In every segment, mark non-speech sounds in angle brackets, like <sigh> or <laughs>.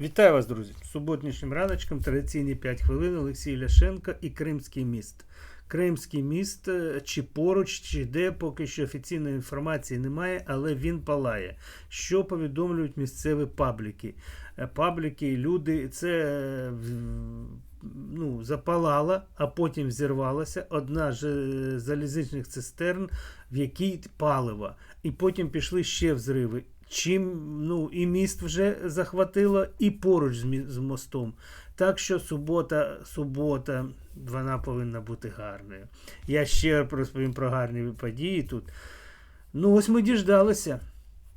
Вітаю вас, друзі! Суботнішнім раночком традиційні 5 хвилин Олексій Ляшенко і Кримський міст. Кримський міст е, чи поруч, чи де, поки що офіційної інформації немає, але він палає. Що повідомлюють місцеві пабліки? Е, Пабліки, люди, це е, ну, запалала, а потім зірвалася одна з залізничних цистерн, в якій паливо. І потім пішли ще взриви. Чим ну, і міст вже захватило, і поруч з, мостом. Так що субота, субота, вона повинна бути гарною. Я ще розповім про гарні події тут. Ну, ось ми діждалися.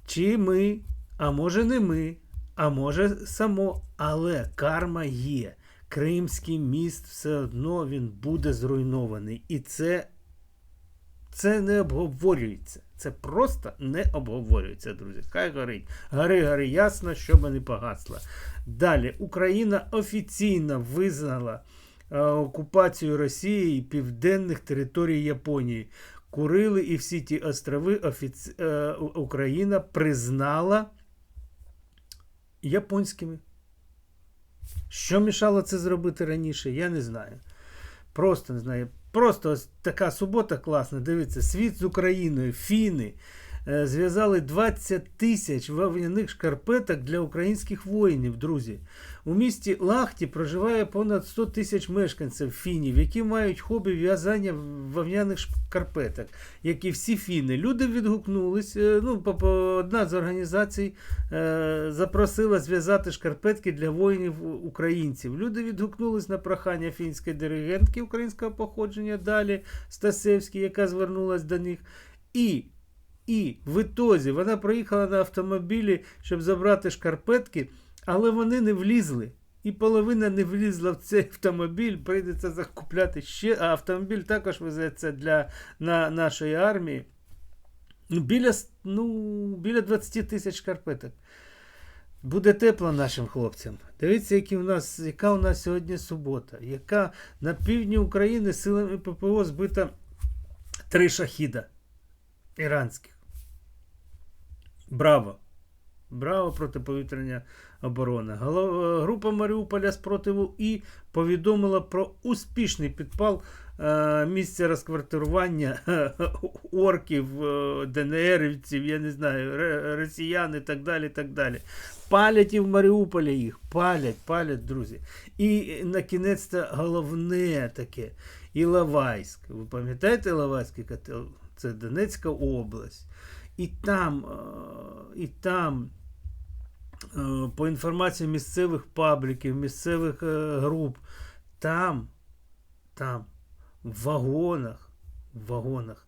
Чи ми, а може не ми, а може само, але карма є. Кримський міст все одно він буде зруйнований. І це, це не обговорюється. Це просто не обговорюється, друзі. Хай горить. Гори, гори, ясно, щоб не погасла. Далі, Україна офіційно визнала е, окупацію Росії і південних територій Японії. Курили і всі ті острови офіці... е, Україна признала японськими. Що мішало це зробити раніше, я не знаю. Просто не знаю. Просто ось така субота класна. Дивіться, світ з Україною, фіни зв'язали 20 тисяч вовняних шкарпеток для українських воїнів, друзі. У місті Лахті проживає понад 100 тисяч мешканців фінів, які мають хобі в'язання вовняних шкарпеток, як і всі фіни. Люди відгукнулись. е, Ну, одна з організацій е, запросила зв'язати шкарпетки для воїнів українців. Люди відгукнулись на прохання фінської диригентки українського походження далі Стасевській, яка звернулась до них. І і в ітозі вона проїхала на автомобілі, щоб забрати шкарпетки, але вони не влізли. І половина не влізла в цей автомобіль, прийдеться закупляти ще, а автомобіль також везеться для на нашої армії. Ну, біля, ну, біля 20 тисяч шкарпеток. Буде тепло нашим хлопцям. Дивіться, які у нас, яка у нас сьогодні субота, яка на півдні України силами ППО збита три шахіда іранських. Браво! Браво протиповітряна оборона. Е, Група Маріуполя спротиву І повідомила про успішний підпал е, місця розквартирування орків, е, ДНРівців, я не знаю, росіян і так далі. так далі. Палять і в Маріуполі їх, палять, палять, друзі. І на кінець головне таке Іловайськ. Ви пам'ятаєте Іловайський котел? Це Донецька область. І там, е, і там, е, по інформації місцевих пабліків, місцевих е, груп, там, там, в вагонах, в вагонах,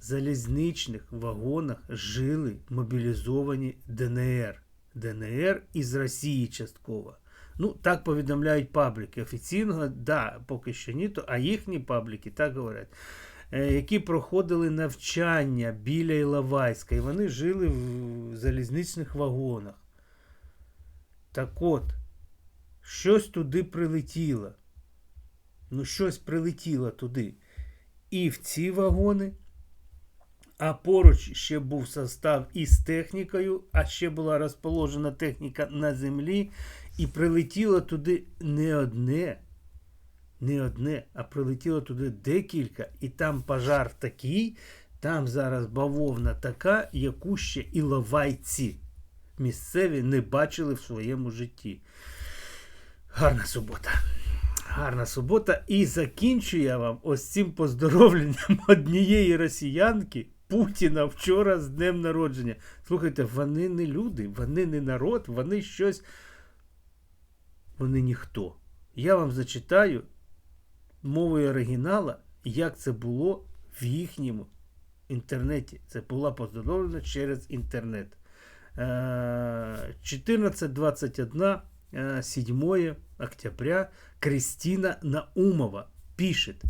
залізничних вагонах жили мобілізовані ДНР. ДНР із Росії частково. Ну, так повідомляють пабліки. Офіційного, да, поки що ні, то, а їхні пабліки так говорять які проходили навчання біля Іловайська, і вони жили в залізничних вагонах. Так от, щось туди прилетіло. Ну, щось прилетіло туди. І в ці вагони, а поруч ще був состав із технікою, а ще була розположена техніка на землі, і прилетіло туди не одне, не одне, а прилетіло туди декілька, і там пожар такий, там зараз бавовна така, яку ще і лавайці місцеві не бачили в своєму житті. Гарна субота. Гарна субота. І закінчу я вам ось цим поздоровленням <laughs> однієї росіянки Путіна вчора з днем народження. Слухайте, вони не люди, вони не народ, вони щось. Вони ніхто. Я вам зачитаю мовою оригінала, як це було в їхньому інтернеті. Це була поздоровлена через інтернет. Е, 14.21, э, 7 октября, Кристина Наумова пишет.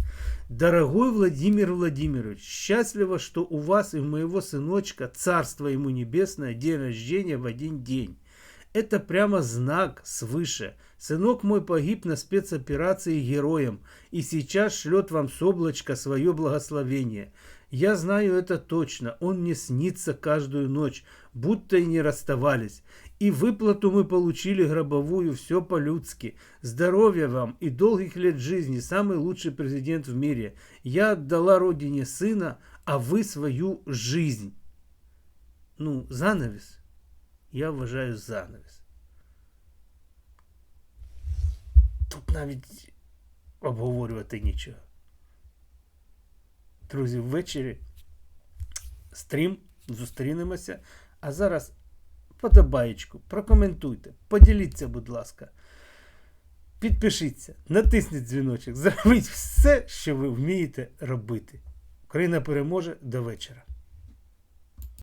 Дорогой Владимир Владимирович, счастливо, что у вас и у моего сыночка, царство ему небесное, день рождения в один день. Это прямо знак свыше. Сынок мой погиб на спецоперации героем и сейчас шлет вам с облачка свое благословение. Я знаю это точно, он мне снится каждую ночь. будто и не расставались. И выплату мы получили гробовую, все по-людски. Здоровья вам и долгих лет жизни, самый лучший президент в мире. Я отдала родине сына, а вы свою жизнь. Ну, занавес. Я вважаю занавес. Тут навіть обговорювати нічого. Друзі, ввечері стрім, зустрінемося. А зараз подобаєчку, прокоментуйте, поділіться, будь ласка. Підпишіться, натисніть дзвіночок, <laughs> зробіть все, що ви вмієте робити. Україна переможе до вечора.